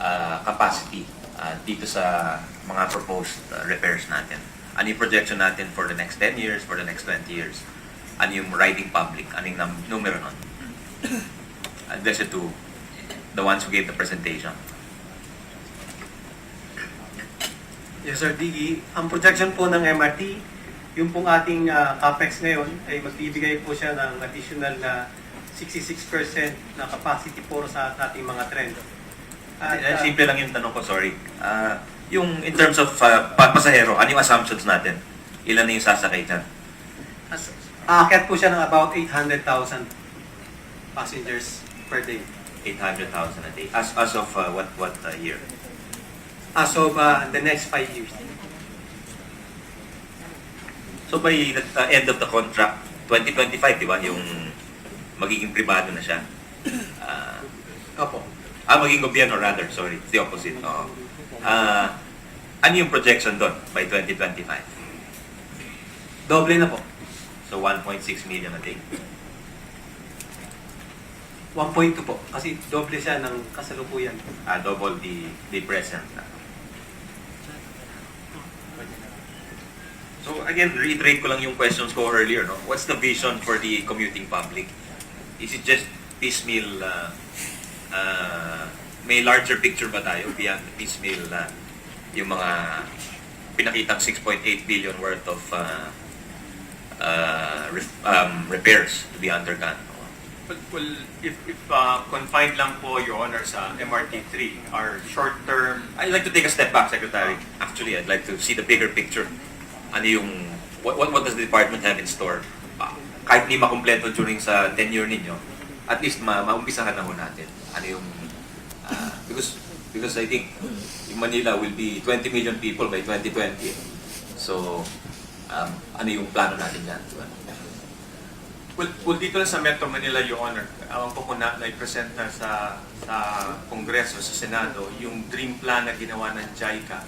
uh, capacity uh, dito sa mga proposed uh, repairs natin? Ano yung projection natin for the next 10 years, for the next 20 years? Ano yung riding public? Ano yung num- numero nun? Address it to the ones who gave the presentation. Yes, Sir Diggy. Ang projection po ng MRT, yung pong ating ah, CAPEX ngayon ay magbibigay po siya ng additional na 66% na capacity po sa ating mga tren. Ah, Simple lang yung tanong ko, sorry. Uh, yung in terms of uh, pa- pasahero, ano yung assumptions natin? Ilan na yung sasakay dyan? as- aakyat po siya ng about 800,000 passengers per day. 800,000 a day. As, as of uh, what, what uh, year? As of ah, the next five years. So by the uh, end of the contract, 2025, di ba, yung magiging privado na siya? Ah, Opo. Ah, magiging gobyerno rather, sorry, it's the opposite. Oo. Ah, ano yung projection doon by 2025? Doble na po. So 1.6 million a day. 1.2 po. Kasi doble siya ng kasalukuyan. Ah, double the, the present. So again, reiterate ko lang yung questions ko earlier. No? What's the vision for the commuting public? Is it just piecemeal, uh, uh, may larger picture ba tayo beyond the piecemeal uh, yung mga pinakitang 6.8 billion worth of uh, uh, um, repairs to be undergone? Well, well, if, if uh, confined lang po, Your Honor, sa MRT3, our short-term, I'd like to take a step back, Secretary. Actually, I'd like to see the bigger picture. Ano yung, what, what, what does the department have in store? Ah, kahit hindi makumpleto during sa tenure ninyo, at least ma maumpisahan na ho natin. Ano yung, ah, because, because I think Manila will be 20 million people by 2020. So, um, ano yung plano natin dyan? well, well, dito lang sa Metro Manila, Your Honor, awan ko na na-present na sa, sa Kongreso, sa Senado, yung dream plan na ginawa ng JICA.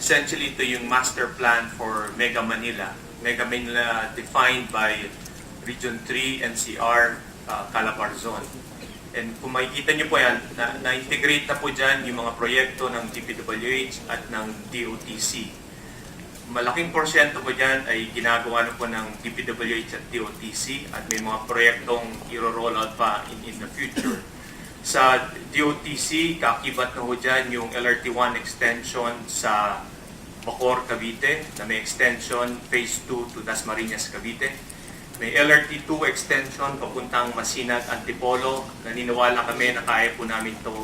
Essentially, ito yung master plan for Mega Manila. Mega Manila defined by Region 3, NCR, uh, Calabar Zone. And kung makikita niyo po yan, na- na-integrate na po dyan yung mga proyekto ng DPWH at ng DOTC. Malaking porsyento po dyan ay ginagawa na po ng DPWH at DOTC at may mga proyektong i-roll out pa in, in the future. Sa DOTC, kakibat na po dyan yung LRT1 extension sa Bacor, Cavite na may extension phase 2 to Dasmariñas, Cavite. May LRT2 extension papuntang Masinag, Antipolo. Naniniwala kami na kaya po namin ito